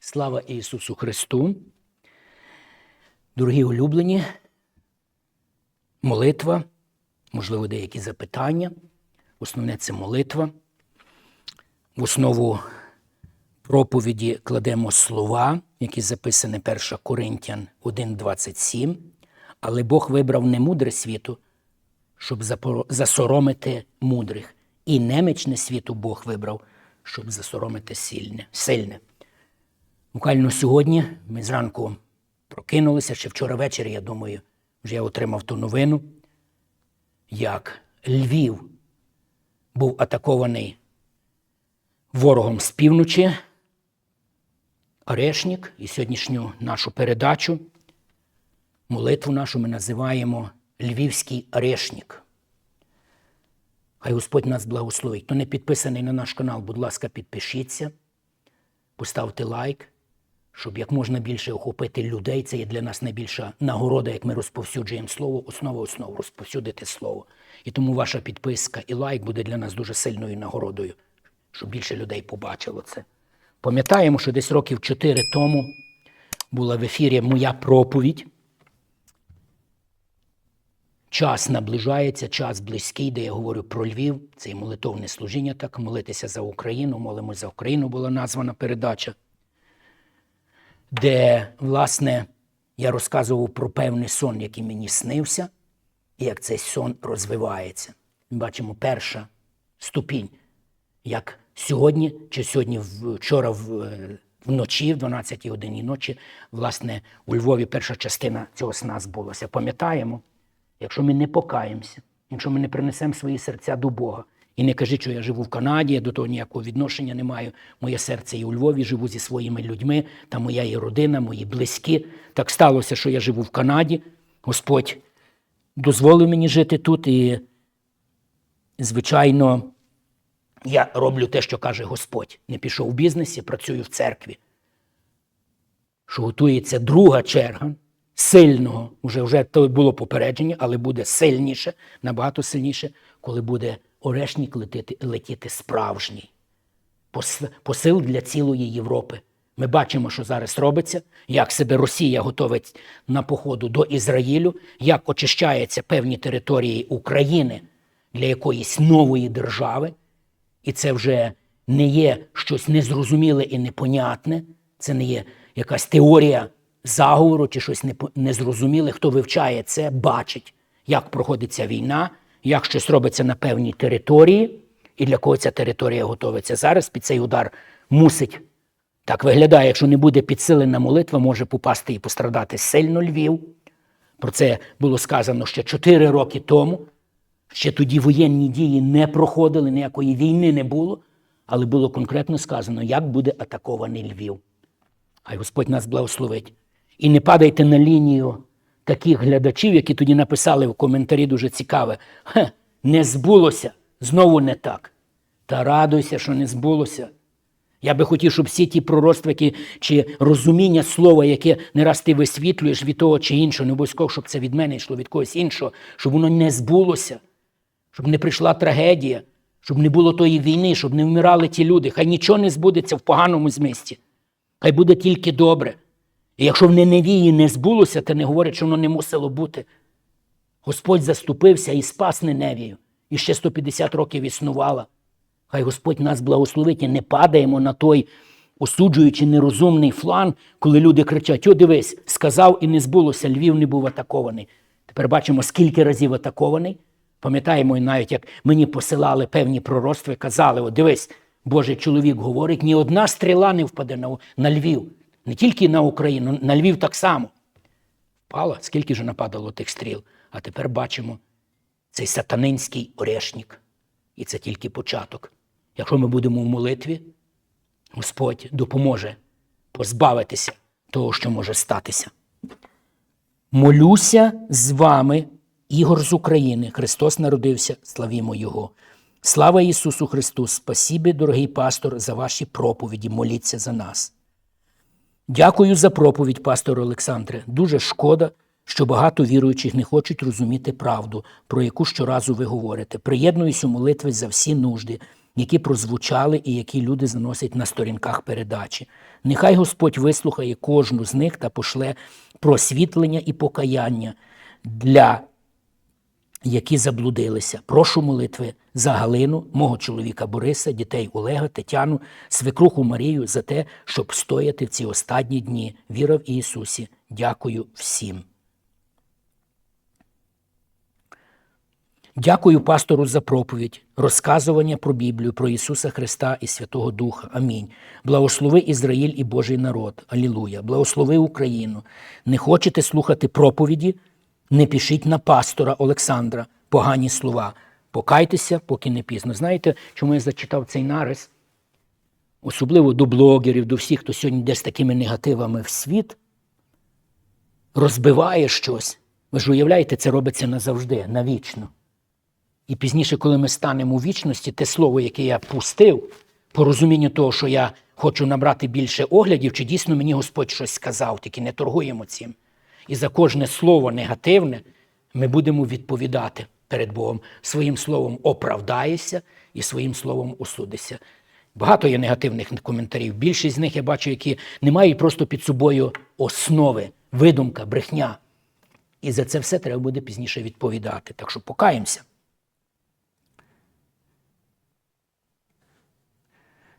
Слава Ісусу Христу! Дорогі улюблені, молитва, можливо, деякі запитання. Основне це молитва. В основу проповіді кладемо слова, які записані 1 Коринтян 1,27. Але Бог вибрав не мудре світу, щоб засоромити мудрих. І немічне світу Бог вибрав, щоб засоромити сильне. сильне. Буквально сьогодні ми зранку прокинулися, ще вчора ввечері, я думаю, вже я отримав ту новину, як Львів був атакований ворогом з півночі, Орешник, і сьогоднішню нашу передачу, молитву нашу ми називаємо Львівський Орешник. Хай Господь нас благословить. Хто не підписаний на наш канал, будь ласка, підпишіться, поставте лайк, щоб як можна більше охопити людей. Це є для нас найбільша нагорода, як ми розповсюджуємо слово, основа основ розповсюдити слово. І тому ваша підписка і лайк буде для нас дуже сильною нагородою, щоб більше людей побачило це. Пам'ятаємо, що десь років чотири тому була в ефірі моя проповідь. Час наближається, час близький, де я говорю про Львів. Це і молитовне служіння, так молитися за Україну. Молимо за Україну була названа передача, де, власне, я розказував про певний сон, який мені снився, і як цей сон розвивається. Ми бачимо перша ступінь, як сьогодні, чи сьогодні вчора вночі, в 12 годині ночі, власне, у Львові перша частина цього сна збулася. Пам'ятаємо, якщо ми не покаємося, якщо ми не принесемо свої серця до Бога. І не кажи, що я живу в Канаді, я до того ніякого відношення не маю. Моє серце і у Львові живу зі своїми людьми, та моя і родина, мої близькі. Так сталося, що я живу в Канаді. Господь дозволив мені жити тут, і, звичайно, я роблю те, що каже Господь. Не пішов в бізнесі, працюю в церкві. Що готується друга черга сильного, вже, вже то було попередження, але буде сильніше, набагато сильніше, коли буде орешник летіти, летіти справжній. Посил для цілої Європи. Ми бачимо, що зараз робиться, як себе Росія готовить на походу до Ізраїлю, як очищаються певні території України для якоїсь нової держави. І це вже не є щось незрозуміле і непонятне, це не є якась теорія заговору чи щось незрозуміле. Хто вивчає це, бачить, як проходиться війна, як щось робиться на певній території, і для кого ця територія готовиться. Зараз під цей удар мусить. Так виглядає, якщо не буде підсилена молитва, може попасти і пострадати сильно Львів. Про це було сказано ще 4 роки тому. Ще тоді воєнні дії не проходили, ніякої війни не було, але було конкретно сказано, як буде атакований Львів. Хай Господь нас благословить. І не падайте на лінію таких глядачів, які тоді написали в коментарі дуже цікаве. Хе, не збулося, знову не так. Та радуйся, що не збулося. Я би хотів, щоб всі ті пророцтва, які, чи розуміння слова, яке не раз ти висвітлюєш від того чи іншого, не обов'язково, щоб це від мене йшло від когось іншого, щоб воно не збулося, щоб не прийшла трагедія, щоб не було тої війни, щоб не вмирали ті люди. Хай нічого не збудеться в поганому змісті. Хай буде тільки добре. І якщо в Неневії не збулося, то не говорять, що воно не мусило бути. Господь заступився і спас Неневію. І ще 150 років існувала. Хай Господь нас благословить і не падаємо на той осуджуючи нерозумний флан, коли люди кричать: О, дивись, сказав і не збулося, Львів не був атакований. Тепер бачимо, скільки разів атакований. Пам'ятаємо, і навіть як мені посилали певні пророцтва, казали: О, дивись, Божий чоловік говорить, ні одна стріла не впаде на, на Львів, не тільки на Україну, на Львів так само. Впала, скільки ж нападало тих стріл. А тепер бачимо цей сатанинський орешник. І це тільки початок. Якщо ми будемо в молитві, Господь допоможе позбавитися того, що може статися. Молюся з вами, Ігор з України. Христос народився, славімо Його. Слава Ісусу Христу! Спасібі, дорогий пастор, за ваші проповіді. Моліться за нас. Дякую за проповідь, пастор Олександре. Дуже шкода, що багато віруючих не хочуть розуміти правду, про яку щоразу ви говорите. Приєднуюсь у молитві за всі нужди, які прозвучали і які люди заносять на сторінках передачі. Нехай Господь вислухає кожну з них та пошле просвітлення і покаяння для які заблудилися. Прошу молитви за Галину, мого чоловіка Бориса, дітей Олега, Тетяну, свекруху Марію за те, щоб стояти в ці останні дні. Віра в Ісусі. Дякую всім. Дякую пастору за проповідь, розказування про Біблію, про Ісуса Христа і Святого Духа. Амінь. Благослови Ізраїль і Божий народ. Алілуя. Благослови Україну. Не хочете слухати проповіді? Не пишіть на пастора Олександра погані слова. Покайтеся, поки не пізно. Знаєте, чому я зачитав цей нарис? Особливо до блогерів, до всіх, хто сьогодні йде з такими негативами в світ, розбиває щось. Ви ж уявляєте, це робиться назавжди, навічно. І пізніше, коли ми станемо у вічності, те слово, яке я пустив, по розумінню того, що я хочу набрати більше оглядів, чи дійсно мені Господь щось сказав, тільки не торгуємо цим. І за кожне слово негативне ми будемо відповідати перед Богом. Своїм словом оправдаєшся і своїм словом осудишся. Багато є негативних коментарів. Більшість з них я бачу, які не мають просто під собою основи, видумка, брехня. І за це все треба буде пізніше відповідати. Так що покаємося.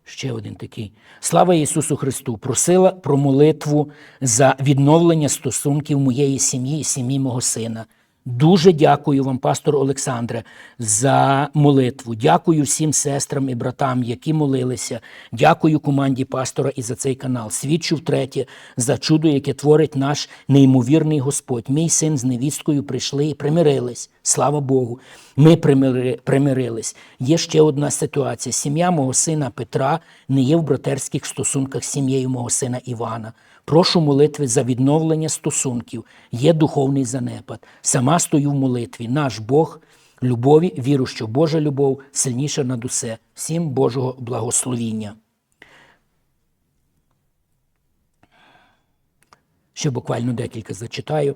Ще один такий. Слава Ісусу Христу! Просила про молитву за відновлення стосунків моєї сім'ї і сім'ї мого сина. Дуже дякую вам, пастор Олександре, за молитву. Дякую всім сестрам і братам, які молилися. Дякую команді пастора і за цей канал. Свідчу втретє за чудо, яке творить наш неймовірний Господь. Мій син з невісткою прийшли і примирились. Слава Богу. Ми примири, примирились. Є ще одна ситуація. Сім'я мого сина Петра не є в братерських стосунках з сім'єю мого сина Івана. Прошу молитви за відновлення стосунків. Є духовний занепад. Сама стою в молитві. Наш Бог любові, віру, що Божа любов сильніша над усе. Всім Божого благословіння. Ще буквально декілька зачитаю.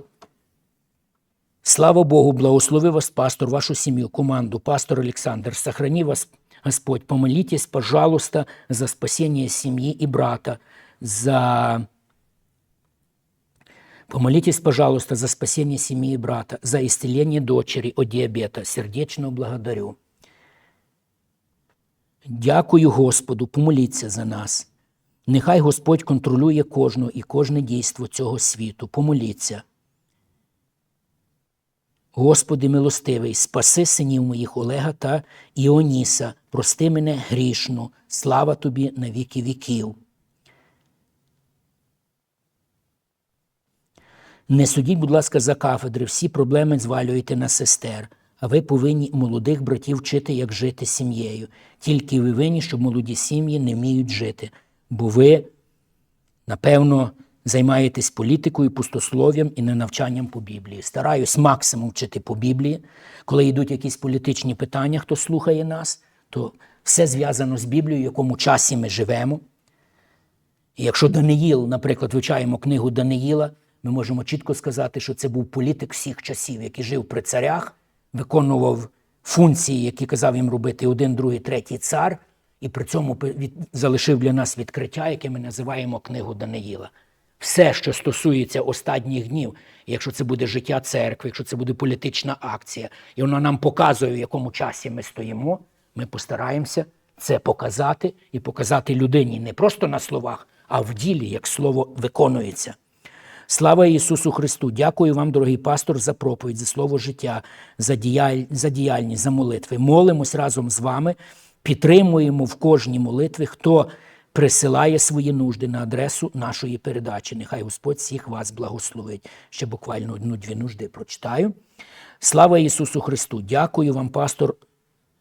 Слава Богу, благослови вас, пастор, вашу семью, команду, пастор Александр. Сохрани вас, Господь. Помолитесь, пожалуйста, за спасение семьи и брата, за... Помолитесь, пожалуйста, за спасение семьи и брата, за исцеление дочери от диабета. Сердечно благодарю. Дякую Господу, помоліться за нас. Нехай Господь контролює кожну і кожне дійство цього світу. Помоліться. Господи милостивий, спаси синів моїх Олега та Іоніса, прости мене грішну, слава тобі на віки віків. Не судіть, будь ласка, за кафедри, всі проблеми звалюєте на сестер, а ви повинні молодих братів вчити, як жити сім'єю. Тільки ви винні, що молоді сім'ї не вміють жити, бо ви, напевно, займаєтесь політикою, пустослов'ям і не навчанням по Біблії. Стараюсь максимум вчити по Біблії. Коли йдуть якісь політичні питання, хто слухає нас, то все зв'язано з Біблією, в якому часі ми живемо. І якщо Даниїл, наприклад, вивчаємо книгу Даниїла, ми можемо чітко сказати, що це був політик всіх часів, який жив при царях, виконував функції, які казав їм робити один, другий, третій цар, і при цьому залишив для нас відкриття, яке ми називаємо книгу Даниїла. Все, що стосується останніх днів, якщо це буде життя церкви, якщо це буде політична акція, і вона нам показує, в якому часі ми стоїмо, ми постараємося це показати і показати людині не просто на словах, а в ділі, як слово виконується. Слава Ісусу Христу! Дякую вам, дорогий пастор, за проповідь, за слово життя, за, діяль... за діяльність, за молитви. Молимось разом з вами, підтримуємо в кожній молитві, хто присилає свої нужди на адресу нашої передачі. Нехай Господь всіх вас благословить. Ще буквально одну-дві нужди прочитаю. Слава Ісусу Христу! Дякую вам, пастор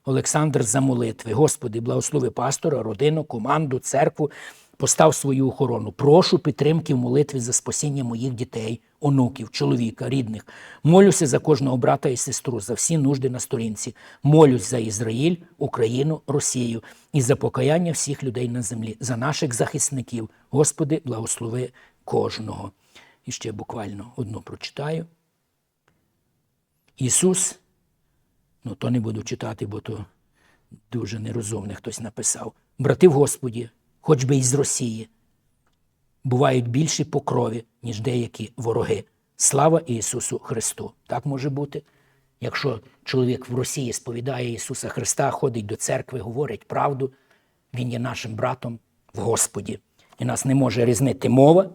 Олександр, за молитви. Господи, благослови пастора, родину, команду, церкву. Постав свою охорону. Прошу підтримки в молитві за спасіння моїх дітей, онуків, чоловіка, рідних. Молюся за кожного брата і сестру, за всі нужди на сторінці. Молюсь за Ізраїль, Україну, Росію і за покаяння всіх людей на землі, за наших захисників. Господи, благослови кожного. І ще буквально одну прочитаю. Ісус, ну то не буду читати, бо то дуже нерозумне хтось написав. Брати в Господі, хоч би із Росії, бувають більші по крові, ніж деякі вороги. Слава Ісусу Христу! Так може бути. Якщо чоловік в Росії сповідає Ісуса Христа, ходить до церкви, говорить правду, Він є нашим братом в Господі. І нас не може різнити мова,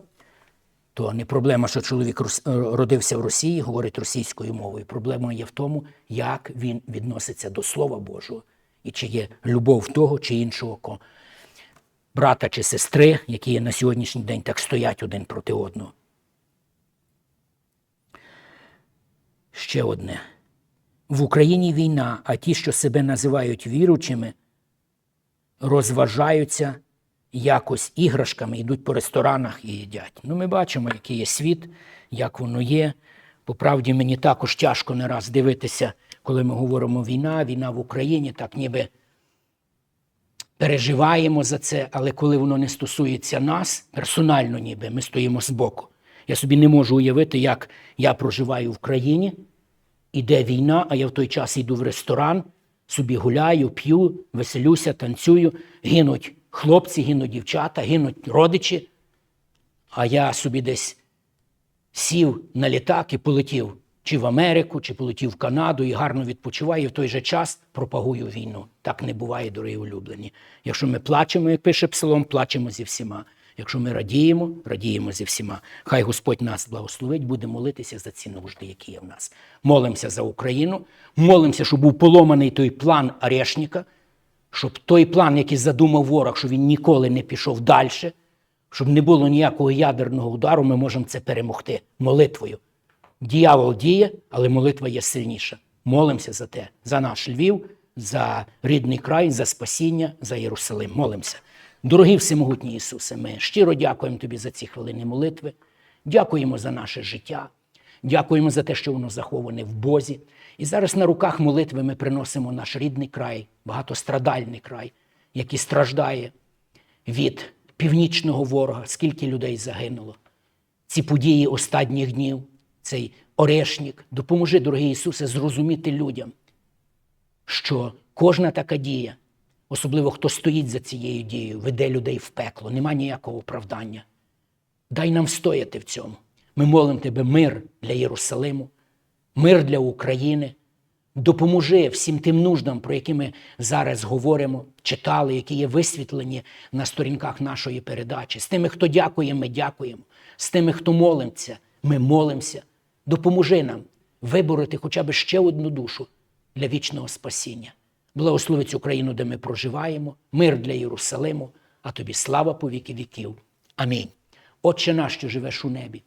то не проблема, що чоловік е, родився в Росії, говорить російською мовою. Проблема є в тому, як він відноситься до Слова Божого і чи є любов того чи іншого брата чи сестри, які на сьогоднішній день так стоять один проти одного. Ще одне. В Україні війна, а ті, що себе називають віручими, розважаються якось іграшками, йдуть по ресторанах і їдять. Ну, ми бачимо, який є світ, як воно є. По правді, мені також тяжко не раз дивитися, коли ми говоримо війна, війна в Україні, так ніби переживаємо за це, але коли воно не стосується нас, персонально ніби ми стоїмо збоку. Я собі не можу уявити, як я проживаю в країні, іде війна, а я в той час йду в ресторан, собі гуляю, п'ю, веселюся, танцюю, гинуть хлопці, гинуть дівчата, гинуть родичі, а я собі десь сів на літак і полетів чи в Америку, чи полетів в Канаду і гарно відпочиваю, і в той же час пропагую війну. Так не буває, дорогі улюблені. Якщо ми плачемо, як пише псалом, плачемо зі всіма. Якщо ми радіємо, радіємо зі всіма. Хай Господь нас благословить, буде молитися за ці нужди, які є в нас. Молимося за Україну, молимося, щоб був поломаний той план Арешника, щоб той план, який задумав ворог, щоб він ніколи не пішов далі, щоб не було ніякого ядерного удару, ми можемо це перемогти молитвою. Діявол діє, але молитва є сильніша. Молимося за те, за наш Львів, за рідний край, за спасіння, за Єрусалим. Молимося. Дорогий всемогутній Ісусе, ми щиро дякуємо Тобі за ці хвилини молитви. Дякуємо за наше життя. Дякуємо за те, що воно заховане в Бозі. І зараз на руках молитви ми приносимо наш рідний край, багатострадальний край, який страждає від північного ворога, скільки людей загинуло. Ці події останніх днів, цей орешник, допоможи, дорогий Ісусе, зрозуміти людям, що кожна така дія, особливо хто стоїть за цією дією, веде людей в пекло, нема ніякого оправдання. Дай нам стояти в цьому. Ми молимо Тебе мир для Єрусалиму, мир для України. Допоможи всім тим нуждам, про які ми зараз говоримо, читали, які є висвітлені на сторінках нашої передачі. З тими, хто дякує, ми дякуємо. З тими, хто молимося, ми молимося. Допоможи нам вибороти хоча б ще одну душу для вічного спасіння. Благослови цю країну, де ми проживаємо, мир для Єрусалиму, а тобі слава по віки віків. Амінь. Отче наш, що живеш у небі,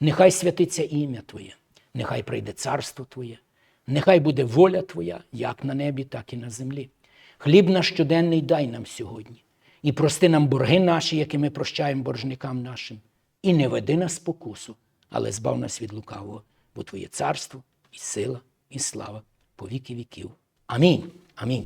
нехай святиться ім'я Твоє, нехай прийде царство Твоє, нехай буде воля Твоя, як на небі, так і на землі. Хліб наш щоденний дай нам сьогодні, і прости нам борги наші, які ми прощаємо боржникам нашим, і не веди нас спокусу, але збав нас від лукавого, бо Твоє царство і сила, і слава по віки віків. Амінь. Амінь.